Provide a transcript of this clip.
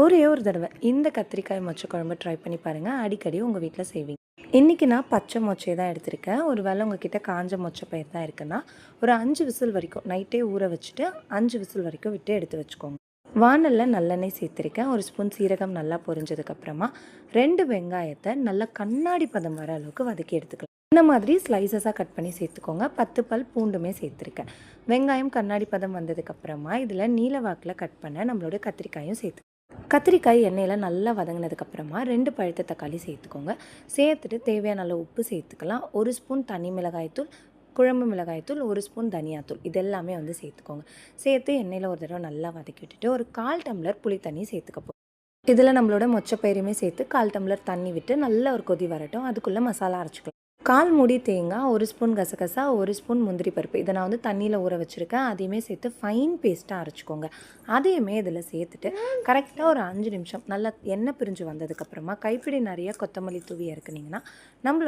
ஒரே ஒரு தடவை இந்த கத்திரிக்காய் மொச்சை குழம்பு ட்ரை பண்ணி பாருங்கள் அடிக்கடி உங்கள் வீட்டில் செய்வீங்க. இன்றைக்கி நான் பச்சை மொச்சை தான் எடுத்திருக்கேன். ஒரு வேளை உங்ககிட்ட காஞ்ச மொச்சை பயிர் தான் இருக்குன்னா ஒரு அஞ்சு விசில் வரைக்கும் நைட்டே ஊற வச்சுட்டு அஞ்சு விசில் வரைக்கும் விட்டு எடுத்து வச்சுக்கோங்க. வானலில் நல்லெண்ணெய் சேர்த்துருக்கேன். ஒரு ஸ்பூன் சீரகம் நல்லா பொரிஞ்சதுக்கப்புறமா ரெண்டு வெங்காயத்தை நல்லா கண்ணாடி பதம் வர அளவுக்கு வதக்கி எடுத்துக்கலாம். இந்த மாதிரி ஸ்லைசஸாக கட் பண்ணி சேர்த்துக்கோங்க. பத்து பல் பூண்டுமே சேர்த்துருக்கேன். வெங்காயம் கண்ணாடி பதம் வந்ததுக்கப்புறமா இதில் நீல வாக்கில் கட் பண்ண நம்மளோட கத்திரிக்காயும் சேர்த்து கத்திரிக்காய் எண்ணெயில் நல்லா வதங்கினதுக்கப்புறமா ரெண்டு பழுத்த தக்காளி சேர்த்துக்கோங்க. சேர்த்துட்டு தேவையான அளவு உப்பு சேர்த்துக்கலாம். ஒரு ஸ்பூன் தனி மிளகாய்த்தூள் குழம்பு மிளகாய்த்தூள் ஒரு ஸ்பூன் தனியாத்தூள் இது எல்லாமே வந்து சேர்த்துக்கோங்க. சேர்த்து எண்ணெயில் ஒரு தடவை நல்லா வதக்கி விட்டுட்டு ஒரு கால் டம்ளர் புளி தண்ணி சேர்த்துக்க போகிறோம் இதில் நம்மளோட மொச்சப்பயிரையுமே சேர்த்து கால் டம்ளர் தண்ணி விட்டு நல்ல ஒரு கொதி வரட்டும். அதுக்குள்ளே மசாலா அரைச்சிக்கலாம். கால் மூடி தேங்காய் ஒரு ஸ்பூன் கசகசா ஒரு ஸ்பூன் முந்திரி பருப்பு. இதை நான் வந்து தண்ணியில் ஊற வச்சுருக்கேன். அதையுமே சேர்த்து ஃபைன் பேஸ்ட்டாக அரைச்சிக்கோங்க. அதையுமே இதில் சேர்த்துட்டு கரெக்டாக ஒரு அஞ்சு நிமிஷம் நல்லா எண்ணெய் பிரிஞ்சு வந்ததுக்கப்புறமா கைப்பிடி நிறைய கொத்தமல்லி தூவி இறக்குனிங்கன்னா நம்மளோட